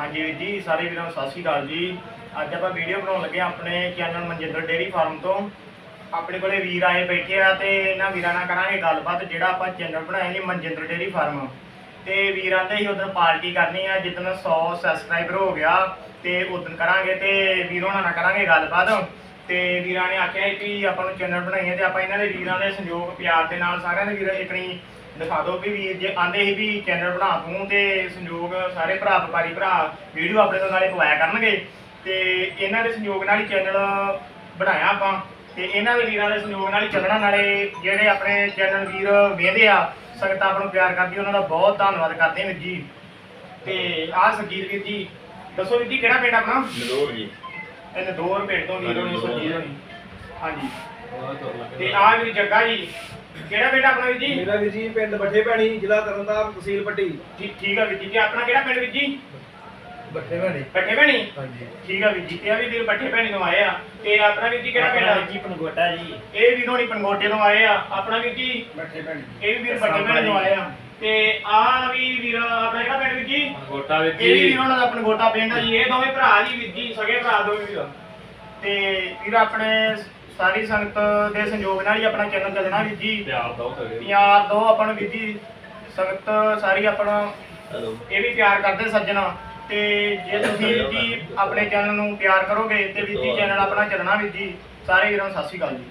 ਹਾਂਜੀ ਵੀਰ ਜੀ, ਸਾਰੇ ਵੀਰਾਂ ਨੂੰ ਸਤਿ ਸ਼੍ਰੀ ਅਕਾਲ ਜੀ। ਅੱਜ ਆਪਾਂ ਵੀਡੀਓ ਬਣਾਉਣ ਲੱਗੇ ਹਾਂ ਆਪਣੇ ਚੈਨਲ ਮਨਜਿੰਦਰ ਡੇਅਰੀ ਫਾਰਮ ਤੋਂ। ਆਪਣੇ ਕੋਲੇ ਵੀਰ ਆਏ ਬੈਠੇ ਆ ਤੇ ਇਹਨਾਂ ਵੀਰਾਂ ਨਾਲ ਕਰਾਂਗੇ ਗੱਲਬਾਤ, ਜਿਹੜਾ ਆਪਾਂ ਚੈਨਲ ਬਣਾਇਆ ਜੀ ਮਨਜਿੰਦਰ ਡੇਅਰੀ ਫਾਰਮ। ਤੇ ਵੀਰਾਂ ਦੇ ਹੀ ਉਦੋਂ ਪਾਰਟੀ ਕਰਨੀ ਆ, ਜਿੱਦਣ 100 ਸਬਸਕ੍ਰਾਈਬਰ ਹੋ ਗਿਆ, ਤੇ ਉਦੋਂ ਕਰਾਂਗੇ ਤੇ ਵੀਰੋਂ ਨਾਲ ਕਰਾਂਗੇ ਗੱਲਬਾਤ। ਤੇ ਵੀਰਾਂ ਨੇ ਆਖਿਆ ਸੀ ਕਿ ਆਪਾਂ ਨੂੰ ਚੈਨਲ ਬਣਾਈਏ ਤੇ ਆਪਾਂ ਇਹਨਾਂ ਦੇ ਵੀਰਾਂ ਦੇ ਸੰਯੋਗ ਪਿਆਰ ਦੇ ਨਾਲ ਸਾਰਿਆਂ ਦੇ ਵੀਰ ਇਕਣੀ ਦਿਖਾ ਦਿਓ ਵੀ ਵੀਰ ਜੇ ਆਂਦੇ ਸੀ ਵੀ ਚੈਨਲ ਬਣਾ ਦੂੰ ਤੇ ਸੰਯੋਗ ਸਾਰੇ ਭਰਾ ਵਪਾਰੀ ਭਰਾ ਵੀਡੀਓ ਆਪਣੇ ਤੋਂ ਨਾਲੇ ਪਵਾਇਆ ਕਰਨਗੇ। ਤੇ ਇਹਨਾਂ ਦੇ ਸੰਯੋਗ ਨਾਲ ਹੀ ਚੈਨਲ ਬਣਾਇਆ ਆਪਾਂ। ਤੇ ਇਹਨਾਂ ਦੇ ਵੀਰਾਂ ਦੇ ਸੰਯੋਗ ਨਾਲ ਹੀ ਚੱਲਣਾ ਨਾਲੇ ਜਿਹੜੇ ਆਪਣੇ ਚੈਨਲ ਵੀਰ ਵੇਖਦੇ ਆ ਸੰਗਤਾਂ ਆਪਾਂ ਨੂੰ ਪਿਆਰ ਕਰਦੀ ਉਹਨਾਂ ਦਾ ਬਹੁਤ ਧੰਨਵਾਦ ਕਰਦੇ ਹਾਂ ਵੀਰ ਜੀ। ਤੇ ਆਹ ਸਰਜੀਤ ਵੀਰ ਜੀ ਦੱਸੋ ਵੀਰ ਜੀ ਕਿਹੜਾ ਪਿੰਡ ਆਪਣਾ? ਨਲੋਰ ਜੀ। ਇਹਨੇ ਦੋ ਰੁਪਏ ਤੋਂ ਵੀਰ ਹੋਣੀ ਹਾਂਜੀ, ਸਰਜੀਤ ਹੋਣੀ। ਹਾਂਜੀ। ਤੇ ਆਹ ਵੀਰ ਜੱਗਾ ਜੀ ਕਿਹੜਾ ਪਿੰਡ ਆਪਣਾ ਵੀਰ ਜੀ? ਮੇਰਾ ਵੀਰ ਜੀ ਪਿੰਡ ਬੱਠੇ ਭੈਣੀ ਜ਼ਿਲ੍ਹਾ ਤਰਨਤਾਰਨ ਤਹਿਸੀਲ ਪੱਟੀ ਠੀਕ ਠੀਕ ਆ ਵੀਰ ਜੀ। ਤੇ ਆਪਣਾ ਕਿਹੜਾ ਪਿੰਡ ਵੀਰ ਜੀ? ਬੱਠੇ ਭੈਣੀ। ਪੱਠੇ ਭੈਣੀ? ਹਾਂਜੀ। ਠੀਕ ਆ ਵੀਰ ਜੀ। ਤੇ ਆ ਵੀ ਵੀਰ ਪੱਠੇ ਭੈਣੀ ਤੋਂ ਆਏ ਆ। ਤੇ ਆਪਣਾ ਵੀਰ ਜੀ ਕਿਹੜਾ ਪਿੰਡ ਆ? ਜੀ ਪਨਗੋਟਾ ਜੀ। ਇਹ ਵੀਰ ਹੋਣੀ ਪੰਗੋਟੇ ਤੋਂ ਆਏ ਆ। ਆਪਣਾ ਵੀਰ ਜੀ? ਬੱਠੇ ਭੈਣੀ। ਇਹ ਵੀ ਵੀਰ ਪੱਠੇ ਭੈਣੀ ਤੋਂ ਆਏ ਆ। ਤੇ ਆ ਵੀ ਵੀਰ ਆਪਣਾ ਕਿਹੜਾ ਪਿੰਡ ਵੀਰ ਜੀ? ਪਨਗੋਟਾ ਵਿੱਚ ਇਹ ਵੀ ਵੀਰ ਉਹਨਾਂ ਦਾ ਪੰਗੋਟਾ ਪਿੰਡ ਆ ਜੀ। ਇਹ ਦੋਵੇਂ ਭਰਾ ਜੀ ਵੀਰ ਜੀ ਸਗੇ ਭਰਾ ਦੋਵੇਂ ਵੀਰ। ਤੇ ਵੀਰ ਆਪਣੇ ਸਾਰੀ ਸੰਗਤ ਦੇ ਸੰਯੋਗ ਨਾਲ ਹੀ ਆਪਣਾ ਚੈਨਲ ਚੱਲਣਾ ਵੀਰ ਜੀ। ਪਿਆਰ ਦੋ ਪਿਆਰ ਦੋ ਆਪਾਂ ਨੂੰ ਵੀਰ ਜੀ ਸੰਗਤ ਸਾਰੀ ਆਪਣਾ ਇਹ ਵੀ ਪਿਆਰ ਕਰਦੇ ਸੱਜਣਾ। ਤੇ ਜੇ ਤੁਸੀਂ ਵੀਰ ਜੀ ਆਪਣੇ ਚੈਨਲ ਨੂੰ ਪਿਆਰ ਕਰੋਗੇ ਤੇ ਵੀਰ ਜੀ ਚੈਨਲ ਆਪਣਾ ਚੱਲਣਾ ਵੀਰ ਜੀ। ਸਾਰੇ ਵੀਰਾਂ ਨੂੰ ਸਤਿ ਸ਼੍ਰੀ ਅਕਾਲ ਜੀ।